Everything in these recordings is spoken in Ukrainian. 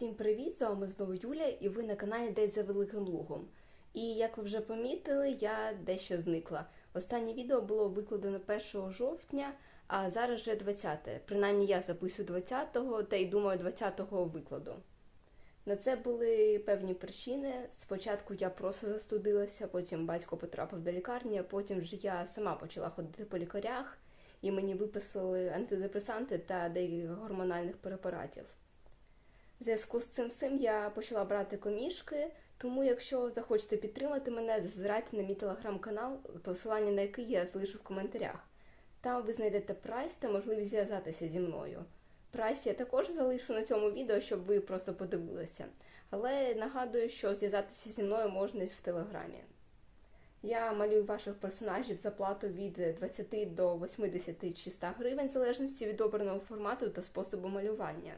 Всім привіт! З вами знову Юля, і ви на каналі Десь за Великим Лугом. І як ви вже помітили, я дещо зникла. Останнє відео було викладено 1 жовтня, а зараз вже 20. Принаймні я записую 20-го, та й думаю, 20-го викладу. На це були певні причини. Спочатку я просто застудилася, потім батько потрапив до лікарні, а потім вже я сама почала ходити по лікарях, і мені виписали антидепресанти та деяких гормональних препаратів. В зв'язку з цим всім я почала брати комішки, тому якщо захочете підтримати мене, зазирайте на мій телеграм-канал, посилання на який я залишу в коментарях. Там ви знайдете прайс та можливість зв'язатися зі мною. Прайс я також залишу на цьому відео, щоб ви просто подивилися. Але нагадую, що зв'язатися зі мною можна в телеграмі. Я малюю ваших персонажів за плату від 20 до 80 чи 100 гривень, в залежності від обраного формату та способу малювання.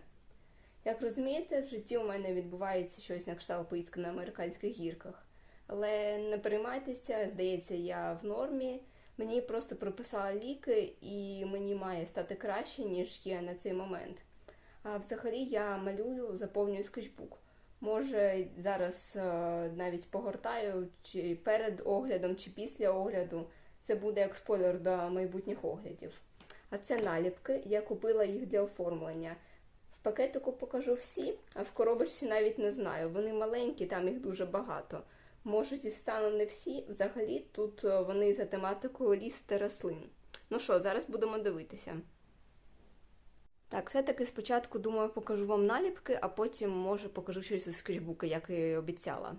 Як розумієте, в житті у мене відбувається щось на кшталт поїздки на американських гірках. Але не переймайтеся, здається, я в нормі. Мені просто прописали ліки, і мені має стати краще, ніж є на цей момент. А взагалі я малюю, заповнюю скетчбук. Може, зараз е, навіть погортаю чи перед оглядом, чи після огляду. Це буде як спойлер до майбутніх оглядів. А це наліпки. Я купила їх для оформлення. Пакетику покажу всі, а в коробочці навіть не знаю. Вони маленькі, там їх дуже багато. Може, дістану не всі. Взагалі тут е, вони за тематикою ліс та рослин. Ну що, зараз будемо дивитися. Так, все-таки спочатку, думаю, покажу вам наліпки, а потім, може, покажу щось зі скетчбука, як і обіцяла.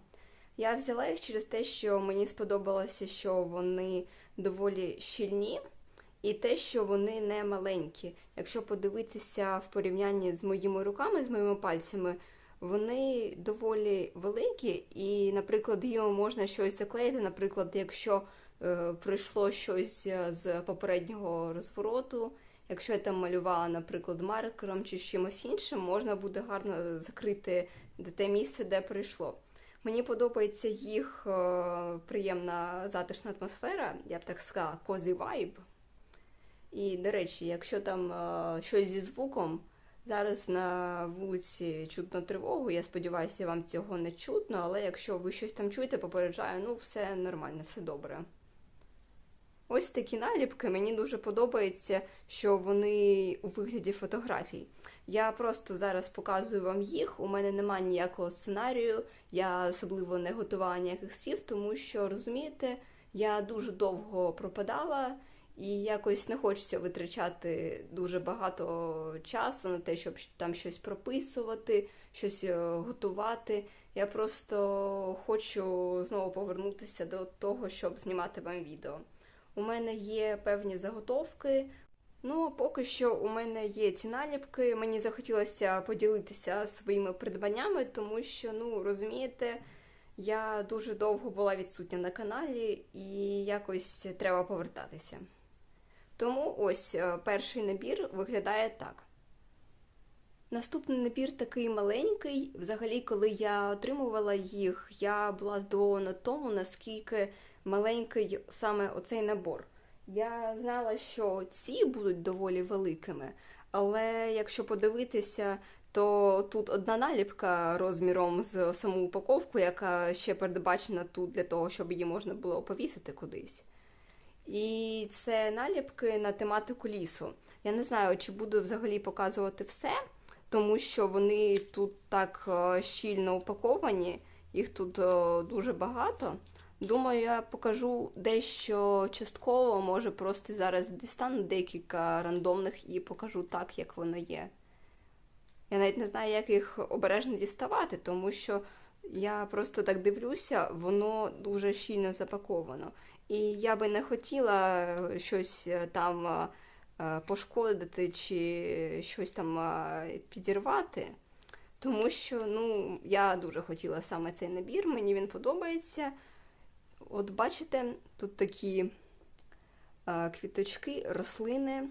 Я взяла їх через те, що мені сподобалося, що вони доволі щільні, і те, що вони не маленькі. Якщо подивитися в порівнянні з моїми руками, з моїми пальцями, вони доволі великі, і, наприклад, їм можна щось заклеїти. Наприклад, якщо е, прийшло щось з попереднього розвороту, якщо я там малювала, наприклад, маркером чи чимось іншим, можна буде гарно закрити те місце, де прийшло. Мені подобається їх е, приємна затишна атмосфера, я б так сказала, cozy vibe. І, до речі, якщо там е, щось зі звуком, зараз на вулиці чутно тривогу, я сподіваюся, вам цього не чутно, але якщо ви щось там чуєте, попереджаю, ну все нормально, все добре. Ось такі наліпки, мені дуже подобається, що вони у вигляді фотографій. Я просто зараз показую вам їх. У мене немає ніякого сценарію, я особливо не готувала ніяких слів, тому що, розумієте, я дуже довго пропадала. І якось не хочеться витрачати дуже багато часу на те, щоб там щось прописувати, щось е, готувати. Я просто хочу знову повернутися до того, щоб знімати вам відео. У мене є певні заготовки. Ну, поки що у мене є ці наліпки. Мені захотілося поділитися своїми придбаннями, тому що, ну, розумієте, я дуже довго була відсутня на каналі і якось треба повертатися. Тому ось е, перший набір виглядає так. Наступний набір такий маленький. Взагалі, коли я отримувала їх, я була здивована тому, наскільки маленький саме оцей набор. Я знала, що ці будуть доволі великими, але якщо подивитися, то тут одна наліпка розміром з саму упаковку, яка ще передбачена тут для того, щоб її можна було повісити кудись. І це наліпки на тематику лісу. Я не знаю, чи буду взагалі показувати все, тому що вони тут так е, щільно упаковані, їх тут е, дуже багато. Думаю, я покажу дещо частково, може просто зараз дістану декілька рандомних і покажу так, як воно є. Я навіть не знаю, як їх обережно діставати, тому що я просто так дивлюся, воно дуже щільно запаковано. І я би не хотіла щось там пошкодити чи щось там підірвати. Тому що ну, я дуже хотіла саме цей набір, мені він подобається. От бачите, тут такі квіточки, рослини.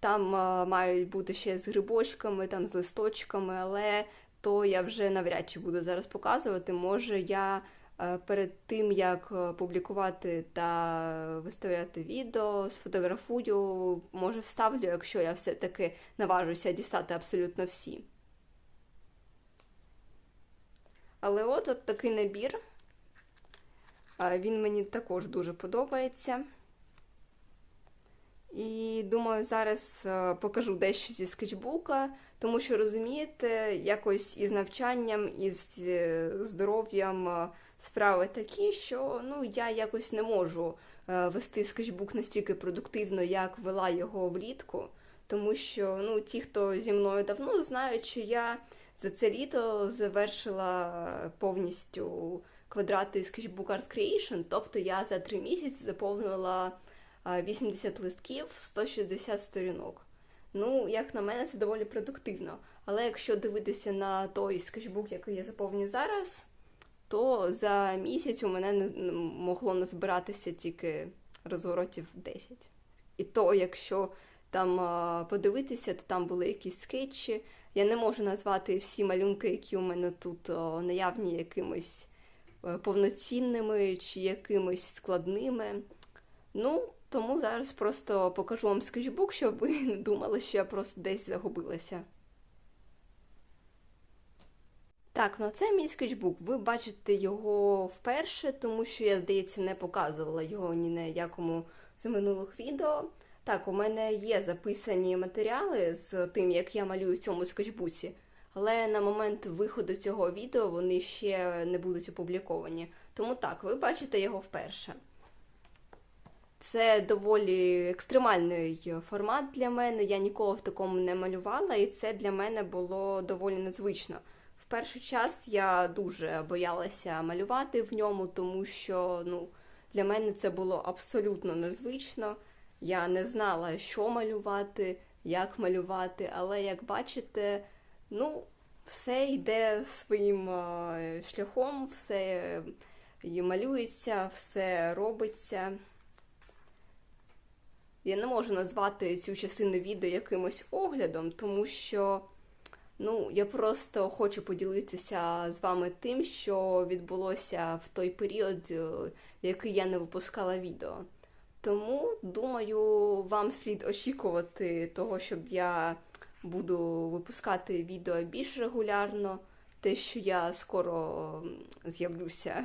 Там мають бути ще з грибочками, там з листочками, але то я вже навряд чи буду зараз показувати. Може, я перед тим, як публікувати та виставляти відео, сфотографую, може вставлю, якщо я все-таки наважуся дістати абсолютно всі. Але от, от такий набір. Він мені також дуже подобається. І думаю, зараз е, покажу дещо зі скетчбука, тому що розумієте, якось із навчанням, із е, здоров'ям е, справи такі, що ну, я якось не можу вести скетчбук настільки продуктивно, як вела його влітку. Тому що ну, ті, хто зі мною давно знають, що я за це літо завершила повністю квадрати Sketchbook Art Creation, тобто я за три місяці заповнила 80 листків, 160 сторінок. Ну, як на мене, це доволі продуктивно. Але якщо дивитися на той скетчбук, який я заповнюю зараз, то за місяць у мене не могло назбиратися тільки розворотів 10. І то, якщо там подивитися, то там були якісь скетчі. Я не можу назвати всі малюнки, які у мене тут наявні якимось е, повноцінними чи якимось складними. Ну, тому зараз просто покажу вам скетчбук, щоб ви не думали, що я просто десь загубилася. Так, ну це мій скетчбук. Ви бачите його вперше, тому що я, здається, не показувала його ні на якому з минулих відео. Так, у мене є записані матеріали з тим, як я малюю в цьому скетчбуці, але на момент виходу цього відео вони ще не будуть опубліковані. Тому так, ви бачите його вперше. Це доволі екстремальний формат для мене. Я ніколи в такому не малювала, і це для мене було доволі незвично. В перший час я дуже боялася малювати в ньому, тому що ну, для мене це було абсолютно незвично. Я не знала, що малювати, як малювати, але як бачите, ну, все йде своїм е, шляхом, все і малюється, все робиться. Я не можу назвати цю частину відео якимось оглядом, тому що ну, я просто хочу поділитися з вами тим, що відбулося в той період, е, в який я не випускала відео. Тому, думаю, вам слід очікувати того, щоб я буду випускати відео більш регулярно, те, що я скоро з'явлюся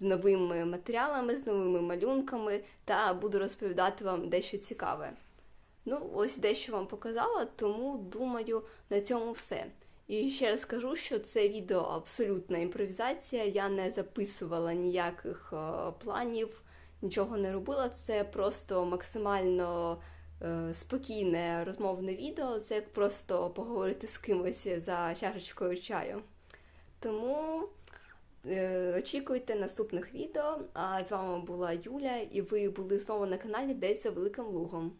з новими матеріалами, з новими малюнками та буду розповідати вам дещо цікаве. Ну, ось дещо вам показала, тому думаю, на цьому все. І ще раз скажу, що це відео абсолютна імпровізація. Я не записувала ніяких е, планів, нічого не робила. Це просто максимально е, спокійне розмовне відео. Це як просто поговорити з кимось за чашечкою чаю. Тому. Е, Очікуйте наступних відео. А з вами була Юля, і ви були знову на каналі Десь за Великим Лугом.